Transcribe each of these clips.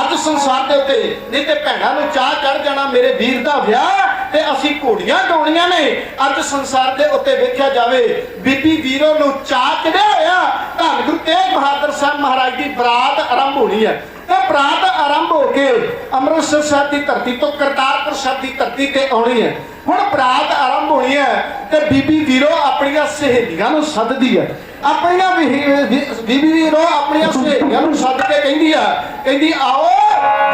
ਅੱਜ ਸੰਸਾਰ ਦੇ ਉੱਤੇ ਨਹੀਂ ਤੇ ਭੈਣਾਂ ਨੂੰ ਚਾਹ ਚੜ ਜਾਣਾ, ਮੇਰੇ ਵੀਰ ਦਾ ਵਿਆਹ ਤੇ ਅਸੀਂ ਘੋੜੀਆਂ ਗਾਉਣੀਆਂ ਨੇ। ਅੱਜ ਸੰਸਾਰ ਦੇ ਉੱਤੇ ਵੇਖਿਆ ਜਾਵੇ, ਬੀਬੀ ਵੀਰੋ ਨੂੰ ਚਾਹ ਚੜਿਆ ਹੋਇਆ। ਧੰਨ ਗੁਰੂ ਤੇਗ ਬਹਾਦਰ ਸਾਹਿਬ ਮਹਾਰਾਜ ਦੀ ਬਰਾਤ ਆਰੰਭ ਹੋਣੀ ਹੈ। ਤੇ ਬਰਾਤ ਆਰੰਭ ਹੋ ਕੇ ਅੰਮ੍ਰਿਤਸਰ ਸਾਹਿਬ ਦੀ ਧਰਤੀ ਤੋਂ ਕਰਤਾਰਪੁਰ ਸਾਹਿਬ ਦੀ ਧਰਤੀ ਤੇ ਆਉਣੀ ਹੈ। ਹੁਣ ਬਰਾਤ ਆਰੰਭ ਹੋਣੀ ਹੈ ਤੇ ਬੀਬੀ ਵੀਰੋ ਆਪਣੀਆਂ ਸਹੇਲੀਆਂ ਨੂੰ ਸੱਦਦੀ ਹੈ। ਆਪਣੀਆਂ ਬੀਬੀ ਵੀਰੋ ਆਪਣੀਆਂ ਸਹੇਲੀਆਂ ਨੂੰ ਸੱਦ ਕੇ ਕਹਿੰਦੀ ਆ, ਕਹਿੰਦੀ, ਆਓ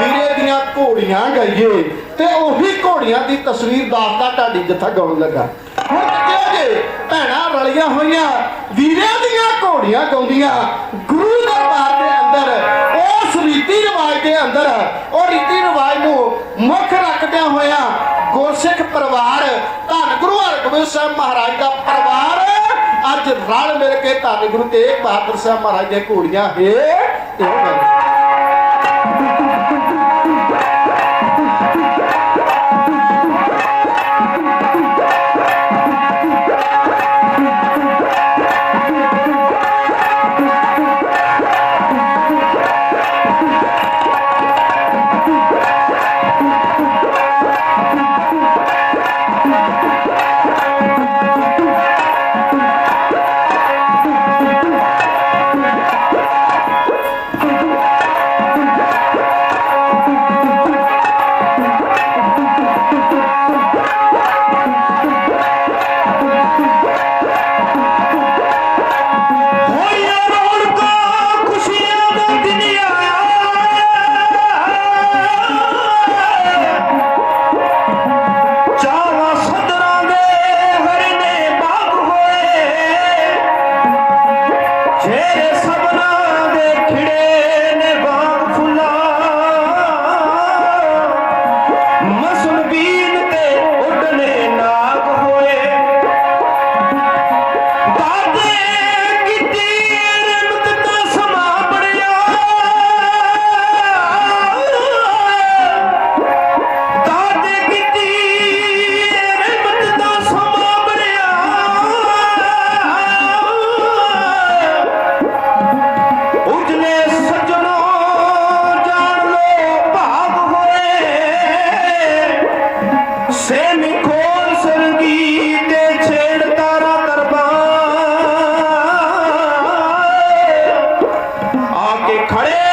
ਵੀਰੇ ਦੀਆਂ ਘੋੜੀਆਂ ਗਾਈਏ ਤੇ ਉਹੀ ਘੋੜੀਆਂ ਦੀ ਤਸਵੀਰ ਦੱਸਦਾ ਤੁਹਾਡੀ ਜਥਾ ਗਾਉਣ ਲੱਗਾ। ਹੁਣ ਕਿਹਾ ਜੇ? ਭੈਣਾਂ ਰਲੀਆਂ ਹੋਈਆਂ, ਵੀਰੇ ਦੀਆਂ ਘੋੜੀਆਂ ਗਾਉਂਦੀਆਂ, ਗੁਰੂ ਦਰਬਾਰ ਦੇ ਅੰਦਰ ਰੀਤੀ ਰਿਵਾਜ ਦੇ ਅੰਦਰ ਉਹ ਰੀਤੀ ਰਿਵਾਜ ਨੂੰ ਮੁੱਖ ਰੱਖਦਿਆਂ ਹੋਇਆ ਗੁਰਸਿੱਖ ਪਰਿਵਾਰ, ਧੰਨ ਗੁਰੂ ਹਰਗੋਬਿੰਦ ਸਾਹਿਬ ਮਹਾਰਾਜ ਦਾ ਪਰਿਵਾਰ ਅੱਜ ਰਲ ਮਿਲ ਕੇ ਧੰਨ ਗੁਰੂ ਤੇਗ ਬਹਾਦਰ ਸਾਹਿਬ ਮਹਾਰਾਜ ਦੇ ਘੋੜੀਆਂ ਹੈ ਇਹ ਗੱਲ ਤੇਰੇ ਸਭਨਾ ਦੇ ਖਿੜੇ け、カレー。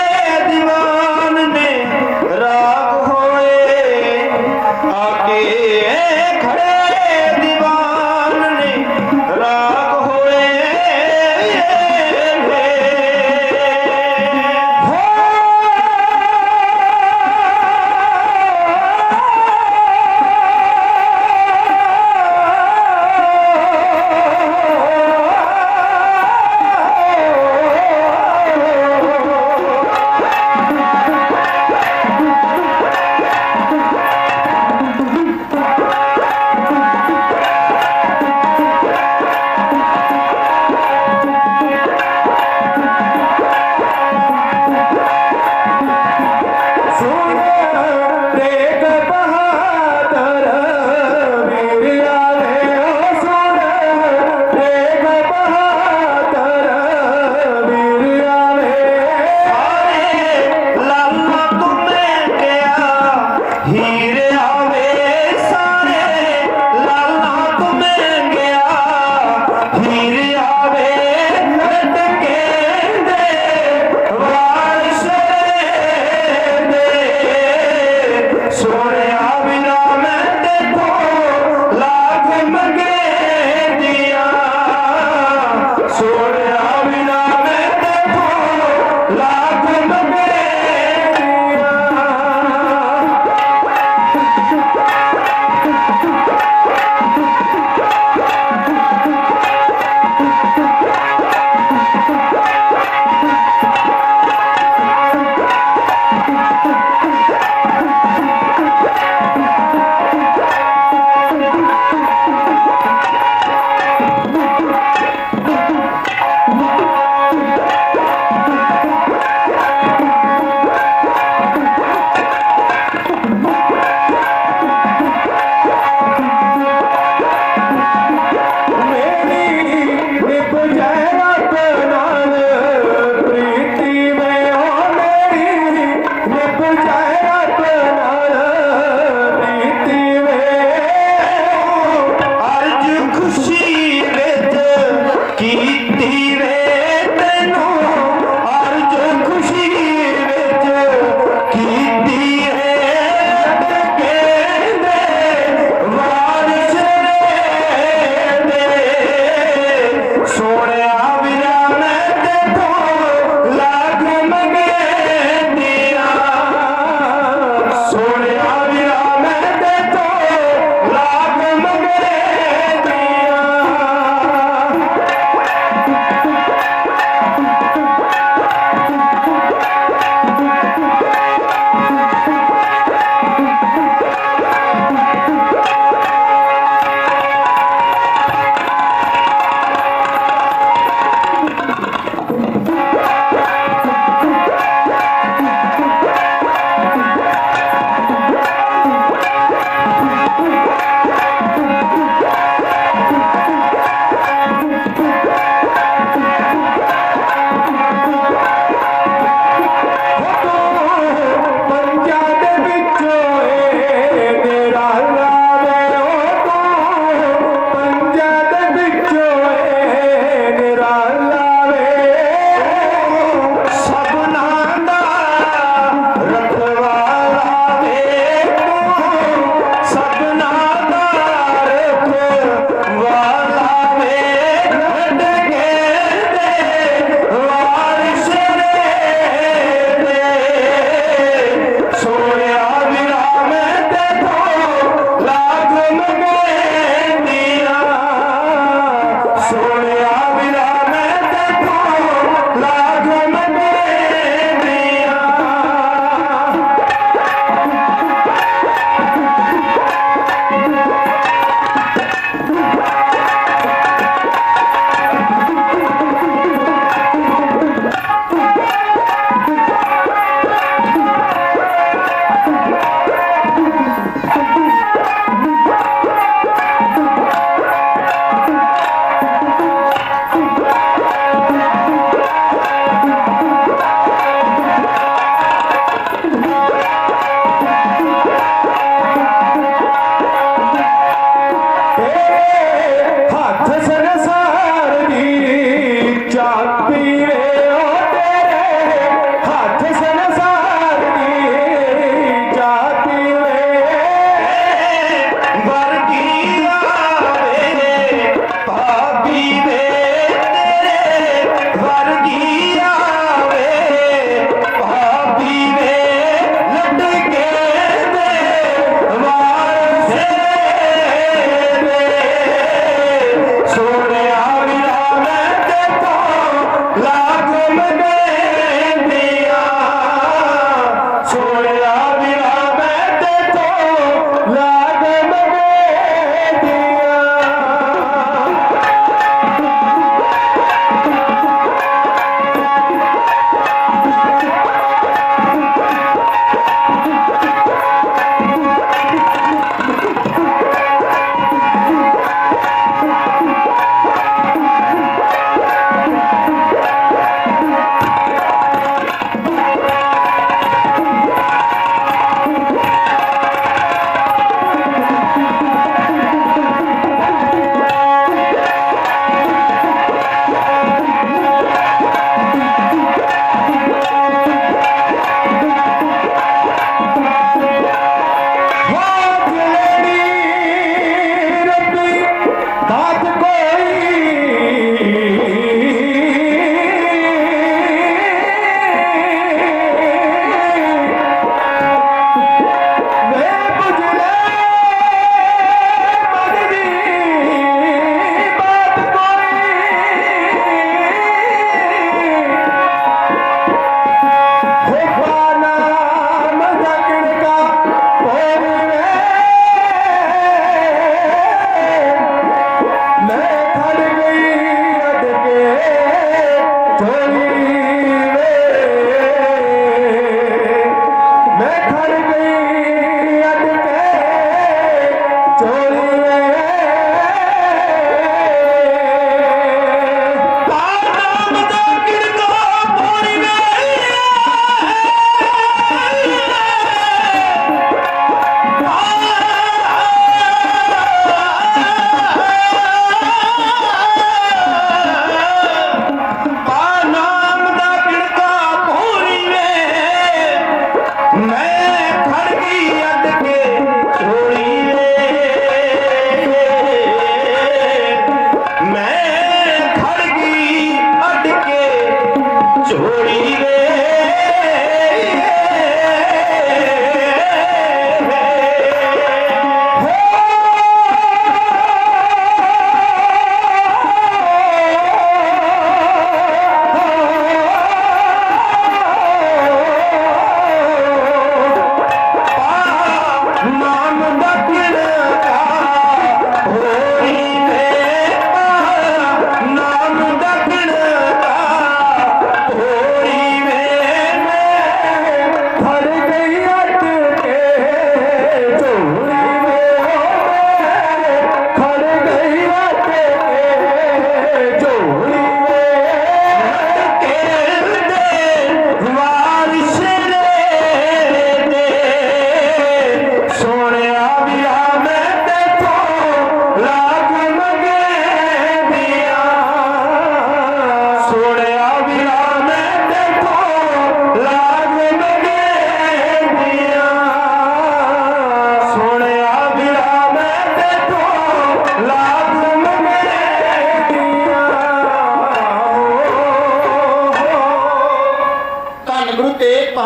Foi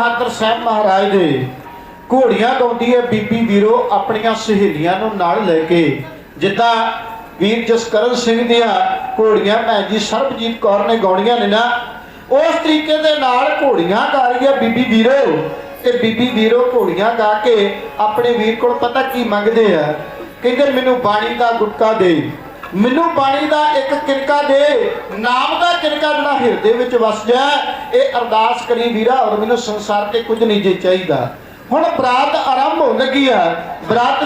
ਬਹਾਦਰ ਸਾਹਿਬ ਮਹਾਰਾਜ ਦੇ ਘੋੜੀਆਂ ਗਾਉਂਦੀ ਹੈ ਬੀਬੀ ਵੀਰੋ ਆਪਣੀਆਂ ਸਹੇਲੀਆਂ ਨੂੰ ਨਾਲ ਲੈ ਕੇ। ਜਿੱਦਾਂ ਵੀਰ ਜਸਕਰਨ ਸਿੰਘ ਦੀਆਂ ਘੋੜੀਆਂ ਭੈਣ ਜੀ ਸਰਬਜੀਤ ਕੌਰ ਨੇ ਗਾਉਣੀਆਂ ਨੇ ਨਾ, ਉਸ ਤਰੀਕੇ ਦੇ ਨਾਲ ਘੋੜੀਆਂ ਗਾ ਰਹੀ ਹੈ ਬੀਬੀ ਵੀਰੋ। ਤੇ ਬੀਬੀ ਵੀਰੋ ਘੋੜੀਆਂ ਗਾ ਕੇ ਆਪਣੇ ਵੀਰ ਕੋਲ ਪਤਾ ਕੀ ਮੰਗਦੇ ਆ? ਕਹਿੰਦੇ, ਮੈਨੂੰ ਬਾਣੀ ਦਾ ਗੁਟਕਾ ਦੇ। ਮੈਨੂੰ ਬਾਣੀ ਦਾ ਇੱਕ ਕਿਰਕਾ ਦੇ। ਨਾਮ ਦਾ ਕਿਰਕਾ ਜਿਹੜਾ ਹਿਰਦੇ ਵਿੱਚ ਵਸ ਜਾ ਇਹ ਅਰਦਾਸ ਕਰੀ ਵੀਰਾ, ਔਰ ਮੈਨੂੰ ਸੰਸਾਰ ਤੇ ਕੁਝ ਨਹੀਂ ਜੇ ਚਾਹੀਦਾ। ਹੁਣ ਬਰਾਤ ਆਰੰਭ ਹੋਣ ਲੱਗੀ ਆ। ਬਰਾਤ